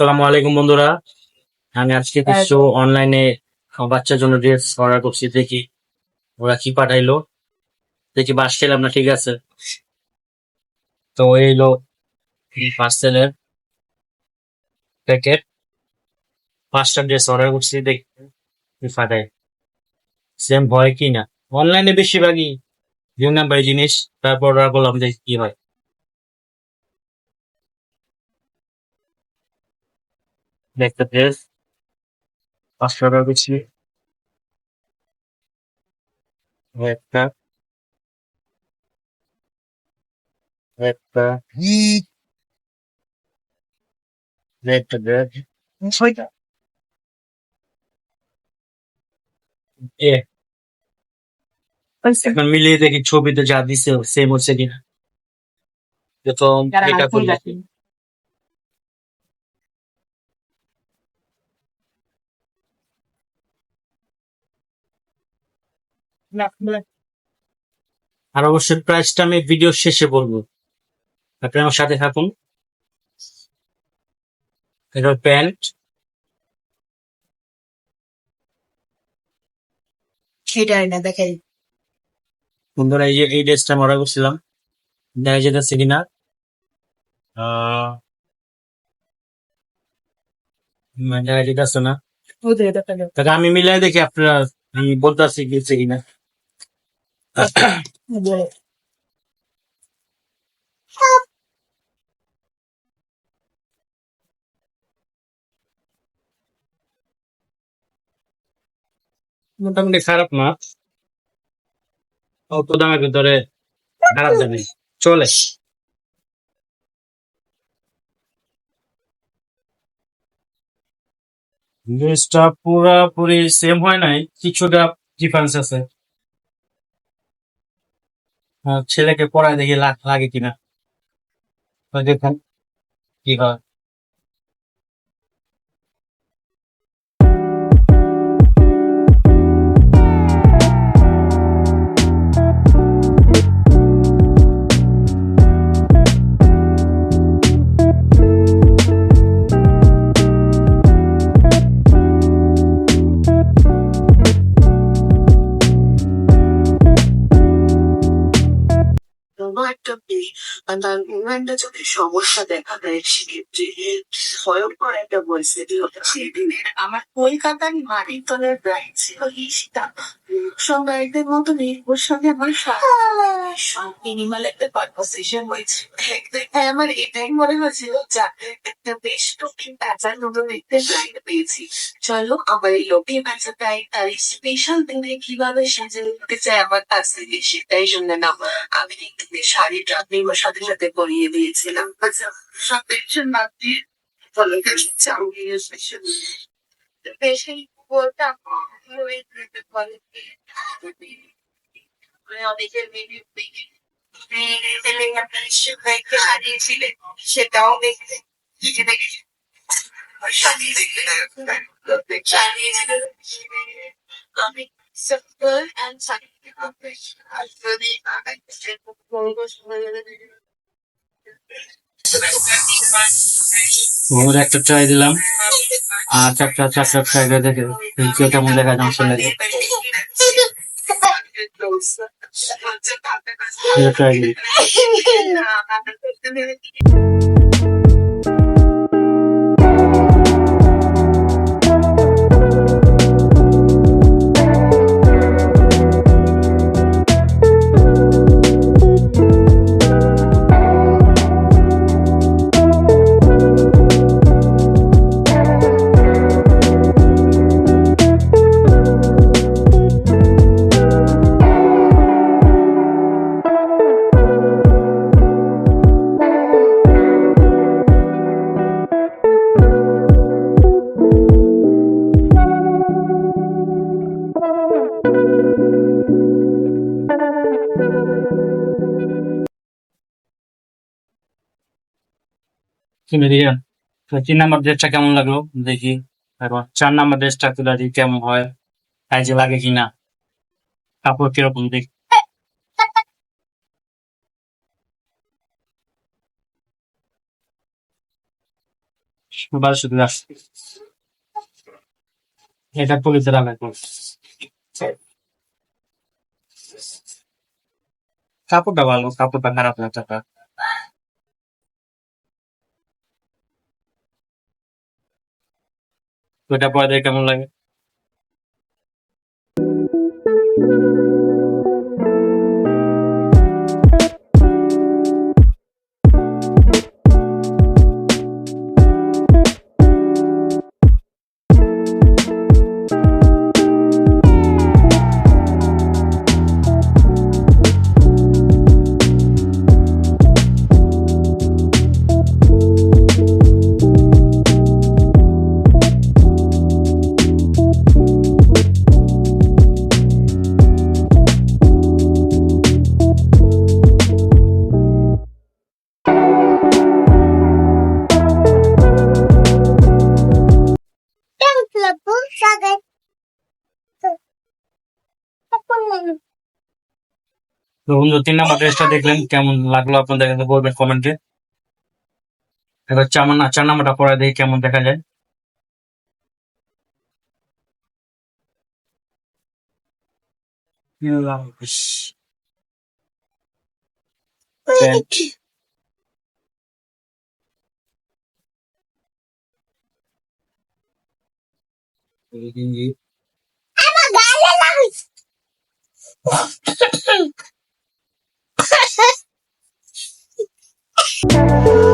আসসালামু আলাইকুম বন্ধুরা। আমি আজকে কিছু অনলাইনে বাচ্চার জন্য ড্রেস অর্ডার করছি দেখি ওরা কি পাঠাইলো। দেখি বাস খেলাম না ঠিক আছে। তো এইলো পার্সেলের প্যাকেট পাঁচটা ড্রেস অর্ডার করছি দেখি পাঠায়। সেম হয় কি না অনলাইনে বেশিরভাগই দুই নাম্বার জিনিস তারপর অর্ডার করলাম দেখি কি হয়। দেখতে ড্রেস পাঁচশো টাকা করছি একটা। একটা। একটা ড্রেস ছয়টা। এখন মিলিয়ে দেখি ছবিতে যা দিছে সেম হচ্ছে কিনা। এটা আর অবশ্যই প্রাইসটা আমি ভিডিও শেষে বলব। আপনি আমার সাথে থাকুন। এটা প্যান্ট। সেটাই না দেখাই। বন্ধুরা এই যে এই ড্রেসটা আমি অর্ডার করছিলাম দেখা যেতেছে কিনা আহ, উম, দেখা যেতেছে না আমি মিলাই দেখি আপনারা আমি বলতে পারছি গেছে কিনা। মোটামুটি খারাপ না। অল্প দামের ভিতরে খারাপ দামে। চলে। ড্রেসটা পুরাপুরি সেম হয় নাই কিছুটা ডিফারেন্স আছে। ছেলেকে পড়ায় দেখি লাগ- কিনা। দেখুন কি হয় একটা মেয়ে তার একটা যদি সমস্যা দেখা দেয়, সেক্ষেত্রে ভয়ঙ্কর একটা পরিস্থিতি সেদিনের আমার কলকাতার মানিকতলার ব্রাইড ছিল ঈশিতা মতো সঙ্গে আমার মিনিমাল একটা কনভারসেশন হয়েছে। একদিন আমার এটাই মনে হয়েছিল, যাতে একটা বেশ দক্ষিণ প্যাঁচার মতো দেখতে ব্রাইড পেয়েছি। চলো, আমার এই লোকে প্যাঁচাটাই তার স্পেশাল দিনে কীভাবে সেজে উঠতে চায় আমার কাছ সেটাই শুনে নাও। আমি একটু শাড়িটা আপনি আমার সাথে সাথে পরিয়ে দিয়েছিলাম। আচ্ছা সব টেনশন বাদ দিয়ে বলো চাউমিয়ে স্পেশাল বেশি বলতাম অনেকের ভিডিও হারিয়েছিলেন সেটাও দেখতে দেখে দেখে। আমি simple and scientific approach. Really ওর একটা ট্রাই দিলাম। আর চারটা চারটা ট্রাই করে দেখে কে কেমন দেখা ট্রাই কিনে তো তিন নাম্বার ড্রেসটা কেমন লাগল দেখি। তারপর চার নাম্বার ড্রেসটা তুলে দিই কেমন হয় কাজে লাগে কিনা, কাপড় কীরকম দেখি। এটা পবিত্র আমের কাপড়টা ভালো, কাপড়টা খারাপ না টাকা ওটা পরে কেমন লাগে? তো বন্ধু, তিন নাম্বার ড্রেসটা দেখলেন, কেমন লাগল আপনাদের বলবেন কমেন্টে এবার চার চার নাম্বারটা পরে দেখি কেমন দেখা যায়। গেঞ্জি। এমনি Thank you.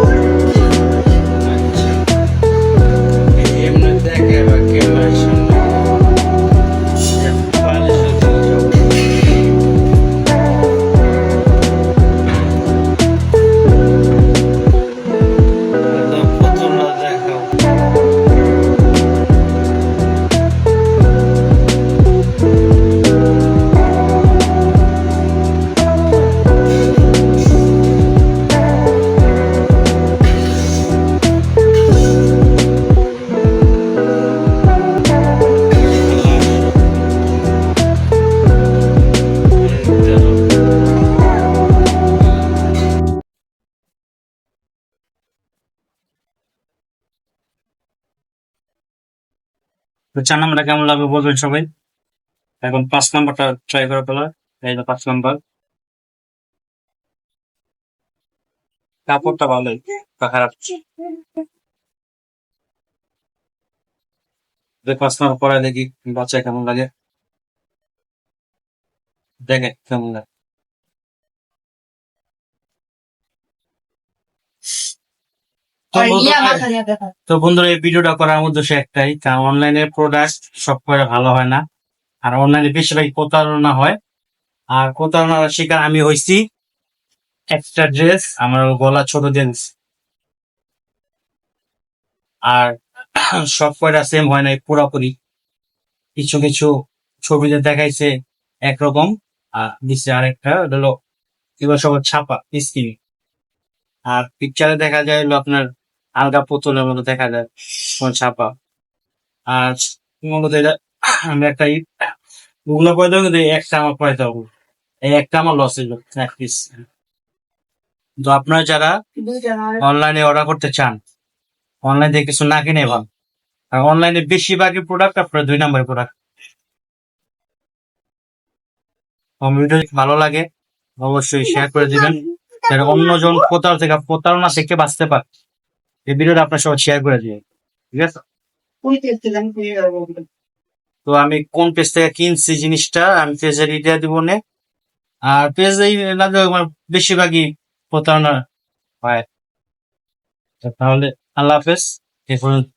তো চার নাম্বারটা কেমন লাগবে বলবেন সবাই? এখন পাঁচ নাম্বারটা ট্রাই করে ফেলা এই যে পাঁচ নাম্বার। কাপড়টা ভালোই বা খারাপ। পাঁচ নাম্বার পরে দেখি বাচ্চা কেমন লাগে? দেখে, কেমন লাগে? তো বন্ধুরা- এই ভিডিওটা করার উদ্দেশ্য একটাই কারণ অনলাইনে প্রোডাক্ট সব করে ভালো হয় না আর অনলাইনে বেশিরভাগ প্রতারণা হয়। আর প্রতারণার শিকার আমি হয়েছি একটা ড্রেস আমার গলা ছোট ড্রেস আর সব কয়টা সেম হয় নাই পুরোপুরি। কিছু কিছু ছবিতে দেখাইছে একরকম আর দিচ্ছে আরেকটা হলো এবার সব ছাপা স্ক্রিন আর পিকচারে দেখা যায় হলো আপনার আলগা পুতুলের মতো দেখা যায় ছাপা। আর মূলত আমি একটা ওগুলো করে দেবো, কিন্তু একটা আমার পড়াইতে হবে এই একটা আমার লস হইল এক পিস তো আপনারা যারা অনলাইনে অর্ডার করতে চান অনলাইন থেকে কিছু না কিনে ভালো আর অনলাইনে বেশিরভাগই প্রোডাক্ট আপনার দুই নম্বর প্রোডাক্ট ভিডিও ভালো লাগে, অবশ্যই শেয়ার করে দিবেন। অন্যজন প্রতারণা থেকে প্রতারণা থেকে বাঁচতে পারে। এই ভিডিওটা আপনার সবাই শেয়ার করে ঠিক আছে? তো আমি কোন পেজ থেকে কিনছি জিনিসটা আমি পেজের ইটা দিব নে। আর পেজে বেশিরভাগই প্রতারণা হয়। তাহলে আল্লাহ হাফেজ এ পর্যন্ত।